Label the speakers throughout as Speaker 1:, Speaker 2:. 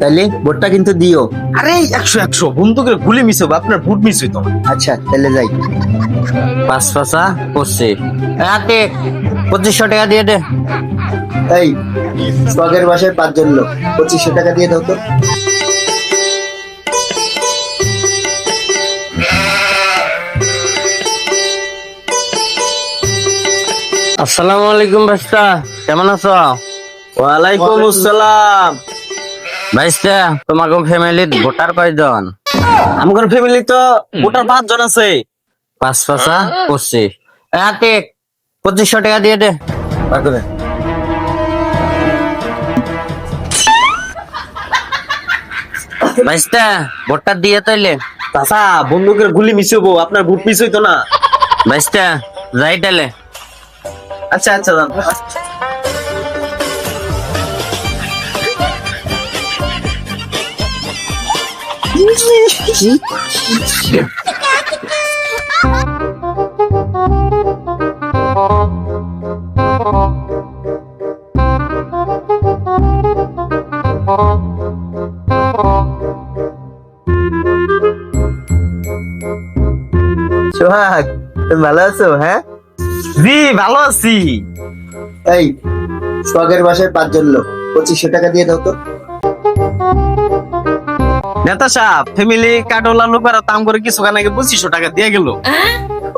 Speaker 1: তাহলে ভোটটা কিন্তু দিও।
Speaker 2: আরে একশো একশো। বন্দুকের গুলি মিস হবে আপনার বুট মিস হইতো।
Speaker 1: আচ্ছা তাহলে যাই।
Speaker 3: পাঁচ পাঁচা পঁচিশ হাতে পঁচিশশো টাকা দিয়ে দে।
Speaker 1: এই বাসায় পাঁচজন লোক। পঁচিশশো টাকা দিয়ে দাও তো।
Speaker 3: আসসালামু আলাইকুম ভাইস্তা কেমন আছো?
Speaker 2: ওয়ালাইকুম আসসালাম।
Speaker 3: ভাইস্তা তোমাকে ফ্যামিলির ভোটার কয়জন?
Speaker 2: আমার ফ্যামিলি তো ওটার পাঁচজন আছে।
Speaker 3: পাঁচ পাঁচা পঁচিশ। হাতে পঁচিশশো টাকা দিয়ে দে। ভাইস্তা ভোটটা দিয়ে তাইলে।
Speaker 2: চাচা বন্দুকের গুলি মিস আপনার বুট মিস হইতো না।
Speaker 3: ভাইস্তা যাই তাইলে।
Speaker 2: আচ্ছা আচ্ছা যান।
Speaker 1: সোহাগ তুমি ভালো আছো হ্যাঁ?
Speaker 2: জি ভালো আছি।
Speaker 1: এই সোহাগের বাসায় পাঁচজন লোক পঁচিশশো টাকা দিয়ে দাও তো।
Speaker 2: নেতা সাহেব ফ্যামিলি কার্ডওয়ালা লোকেরা দাম করে কিছু খান আগে পঁচিশশো টাকা দিয়ে গেল?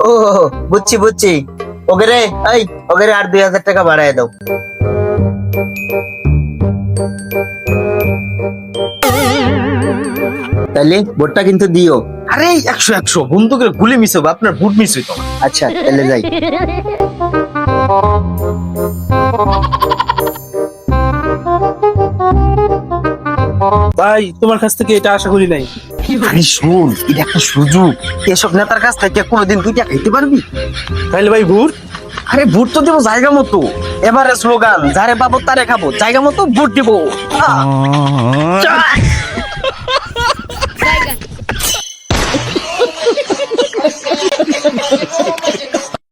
Speaker 1: ও বুঝছি বুঝছি। ওকে রে এই ওকে রে আর দুই হাজার টাকা বাড়ায় দাও। তাহলে ভোটটা কিন্তু দিও।
Speaker 2: আরে একশো একশো। বন্দুকের গুলি মিস হবে আপনার বুট মিস হইতো।
Speaker 1: আচ্ছা তাহলে যাই।
Speaker 4: ভাই তোমার কাছ থেকে এটা আশা করি নাই।
Speaker 2: আরে শোন এটা একটা সুযোগ। এসব নেতার কাছ থেকে কোনোদিন তুই টাকা খেতে পারবি?
Speaker 4: তাহলে ভাই ভুর
Speaker 2: আরে ভোট তো দেবো জায়গা মতো। এবারে স্লোগান যারে পাবো তারে খাব। জায়গা মতো ভোট দেবো।